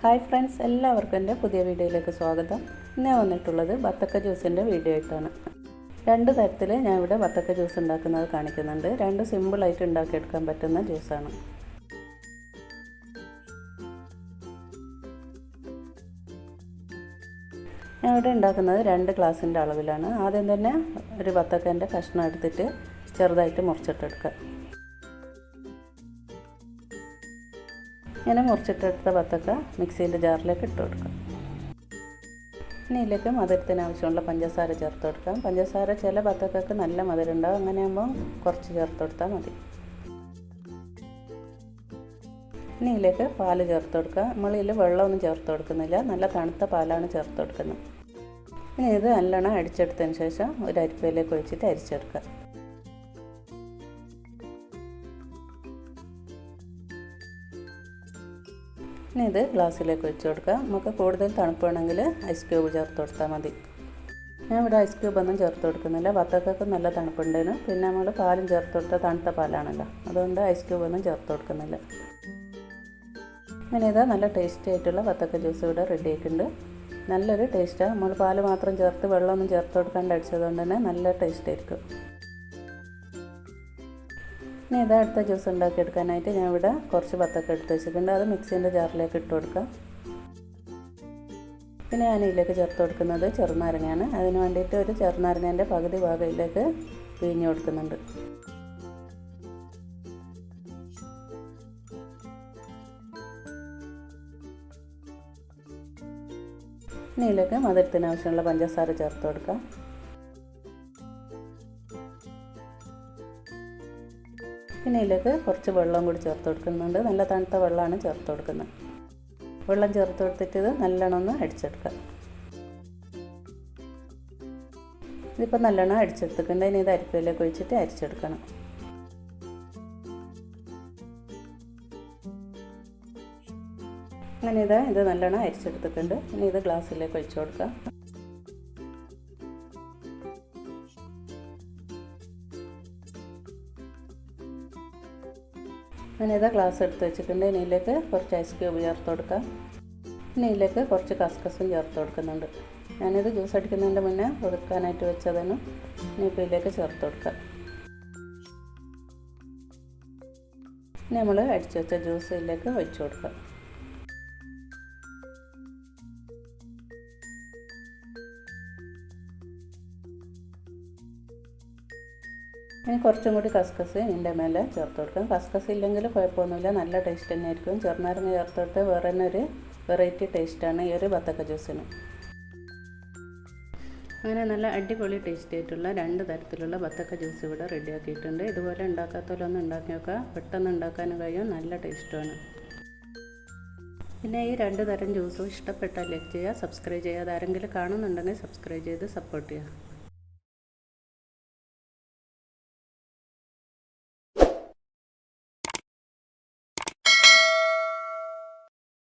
Hi friends എല്ലാവർക്കും എന്റെ പുതിയ വീഡിയോയിലേക്ക് സ്വാഗതം. ഇന്ന് വന്നിട്ടുള്ളത് ബത്തക്ക ജ്യൂസിന്റെ വീഡിയോ ആയിട്ടാണ്. രണ്ട് തരത്തിൽ ഞാൻ ഇവിടെ ബത്തക്ക ജ്യൂസ് ഉണ്ടാക്കുന്നത് കാണിക്കുന്നുണ്ട്. രണ്ട് സിമ്പിളായിട്ട് ഉണ്ടാക്കിയെടുക്കാൻ പറ്റുന്ന ജ്യൂസാണ്. ഞാൻ ഇവിടെ ഉണ്ടാക്കുന്നത് രണ്ട് ഗ്ലാസിന്റെ അളവിലാണ്. ആദ്യം തന്നെ ഒരു ബത്തക്കന്റെ കഷ്ണം എടുത്തിട്ട് ചെറുതായിട്ട് മുറിച്ചിട്ടെടുക്കുക. ഇങ്ങനെ മുറിച്ചിട്ടെടുത്ത വത്തക്ക മിക്സിന്റെ ജാറിലേക്ക് ഇട്ട് കൊടുക്കാം. ഇനി ഇതിലേക്ക് മധുരത്തിന് ആവശ്യമുള്ള പഞ്ചസാര ചേർത്ത് കൊടുക്കാം. പഞ്ചസാര ചില ബത്തക്കക്ക് നല്ല മധുരം ഉണ്ടാവും. അങ്ങനെയാകുമ്പോൾ കുറച്ച് ചേർത്ത് കൊടുത്താൽ മതി. ഇനി ഇതിലേക്ക് പാൽ ചേർത്ത് കൊടുക്കുക നമ്മളിൽ വെള്ളമൊന്നും ചേർത്ത് കൊടുക്കുന്നില്ല. നല്ല തണുത്ത പാലാണ് ചേർത്ത് കൊടുക്കുന്നത്. ഇനി ഇത് നല്ലോണം അടിച്ചെടുത്തതിന് ശേഷം ഒരു അരിപ്പയിലേക്ക് ഒഴിച്ചിട്ട് അരിച്ചെടുക്കുക. ഇനി ഇത് ഗ്ലാസ്സിലേക്ക് ഒഴിച്ച് കൊടുക്കാം നമുക്ക് കൂടുതൽ തണുപ്പ് വേണമെങ്കിൽ ഐസ് ക്യൂബ് ചേർത്ത് കൊടുത്താൽ മതി. ഞാൻ ഇവിടെ ഐസ് ക്യൂബ് ഒന്നും ചേർത്ത് കൊടുക്കുന്നില്ല. വത്തക്കൊക്കെ നല്ല തണുപ്പുണ്ടേനു പിന്നെ നമ്മൾ പാലും ചേർത്ത് കൊടുത്താൽ തണുത്ത പാലാണല്ലോ. അതുകൊണ്ട് ഐസ് ക്യൂബ് ഒന്നും ചേർത്ത് കൊടുക്കുന്നില്ല. അങ്ങനെ ഇതാ നല്ല ടേസ്റ്റി ആയിട്ടുള്ള വത്തക്ക ജ്യൂസ് ഇവിടെ റെഡി ആയിട്ടുണ്ട്. നല്ലൊരു ടേസ്റ്റാണ് നമ്മൾ പാൽ മാത്രം ചേർത്ത് വെള്ളമൊന്നും ചേർത്ത് കൊടുക്കാണ്ട് അടിച്ചതുകൊണ്ട് തന്നെ നല്ല ടേസ്റ്റ് ആയിരിക്കും. ഇനി ഇതാ അടുത്ത ജ്യൂസ് ഉണ്ടാക്കിയെടുക്കാനായിട്ട് ഞാൻ ഇവിടെ കുറച്ച് ബത്തൊക്കെ എടുത്ത് വെച്ചിട്ടുണ്ട്. അത് മിക്സിന്റെ ജാറിലേക്ക് ഇട്ട് കൊടുക്കാം. പിന്നെ ഞാൻ ഇതിലേക്ക് ചേർത്ത് കൊടുക്കുന്നത് ചെറുനാരങ്ങയാണ്. അതിന് വേണ്ടിയിട്ട് ഒരു ചെറുനാരങ്ങേന്റെ പകുതി ഭാഗം ഇതിലേക്ക് പിഴിഞ്ഞ് കൊടുക്കുന്നുണ്ട്. ഇനി ഇതിലേക്ക് മധുരത്തിന് ആവശ്യമുള്ള പഞ്ചസാര ചേർത്ത് കൊടുക്കാം. പിന്നെ ഇതിലേക്ക് കുറച്ച് വെള്ളം കൂടി ചേർത്ത് കൊടുക്കുന്നുണ്ട്. നല്ല തണുത്ത വെള്ളമാണ് ചേർത്ത് കൊടുക്കുന്നത്. വെള്ളം ചേർത്ത് കൊടുത്തിട്ട് ഇത് നല്ലോണം ഒന്ന് അടിച്ചെടുക്കുക. ഇതിപ്പോൾ നല്ലോണം അടിച്ചെടുത്തിട്ടുണ്ട്. ഇനി ഇത് അരിപ്പയിലേക്ക് ഒഴിച്ചിട്ട് അരിച്ചെടുക്കണം. അങ്ങനെ ഇത് ഇത് നല്ലോണം അരിച്ചെടുത്തിട്ടുണ്ട്. ഇനി ഇത് ഗ്ലാസ്സിലേക്ക് ഒഴിച്ചു കൊടുക്കാം ഇതാ ഗ്ലാസ് എടുത്ത് വെച്ചിട്ടുണ്ട്. ഇനി ഇതിലേക്ക് കുറച്ച് ഐസ് ക്യൂബ് ചേർത്ത് കൊടുക്കാം. ഇനി ഇതിലേക്ക് കുറച്ച് കസ്കസും ചേർത്ത് കൊടുക്കുന്നുണ്ട്. ഞാനിത് ജ്യൂസ് അടിക്കുന്നതിന്റെ മുന്നേ ഒതുക്കാനായിട്ട് വെച്ചതാണ്. ഇനിയിപ്പോൾ ഇതിലേക്ക് ചേർത്ത് കൊടുക്കാം. ഇനി നമ്മൾ അടിച്ചു വെച്ച ജ്യൂസ് ഇതിലേക്ക് ഒഴിച്ചു കൊടുക്കാം. ഇനി കുറച്ചും കൂടി കസ്കസ് ഇതിന്റെ മേലെ ചേർത്ത് കൊടുക്കാം. കസ്കസ് ഇല്ലെങ്കിൽ കുഴപ്പമൊന്നുമില്ല. നല്ല ടേസ്റ്റ് തന്നെ ആയിരിക്കും. ചെറുനാരങ്ങ ചേർത്ത് കൊടുത്ത് വേറെ തന്നെ ഒരു വെറൈറ്റി ടേസ്റ്റാണ് ഈ ഒരു ബത്തക്ക ജ്യൂസിന് അങ്ങനെ നല്ല അടിപൊളി ടേസ്റ്റ് ആയിട്ടുള്ള രണ്ട് തരത്തിലുള്ള ബത്തക്ക ജ്യൂസ് ഇവിടെ റെഡിയാക്കിയിട്ടുണ്ട് ഇതുപോലെ ഉണ്ടാക്കാത്തവരൊന്നും ഉണ്ടാക്കി നോക്കുക. പെട്ടെന്ന് ഉണ്ടാക്കാനും കഴിയും. നല്ല ടേസ്റ്റുമാണ് പിന്നെ ഈ രണ്ട് തരം ജ്യൂസും ഇഷ്ടപ്പെട്ടാൽ ലൈക്ക് ചെയ്യുക. സബ്സ്ക്രൈബ് ചെയ്യാതെ ആരെങ്കിലും കാണുന്നുണ്ടെങ്കിൽ സബ്സ്ക്രൈബ് ചെയ്ത് സപ്പോർട്ട് ചെയ്യുക.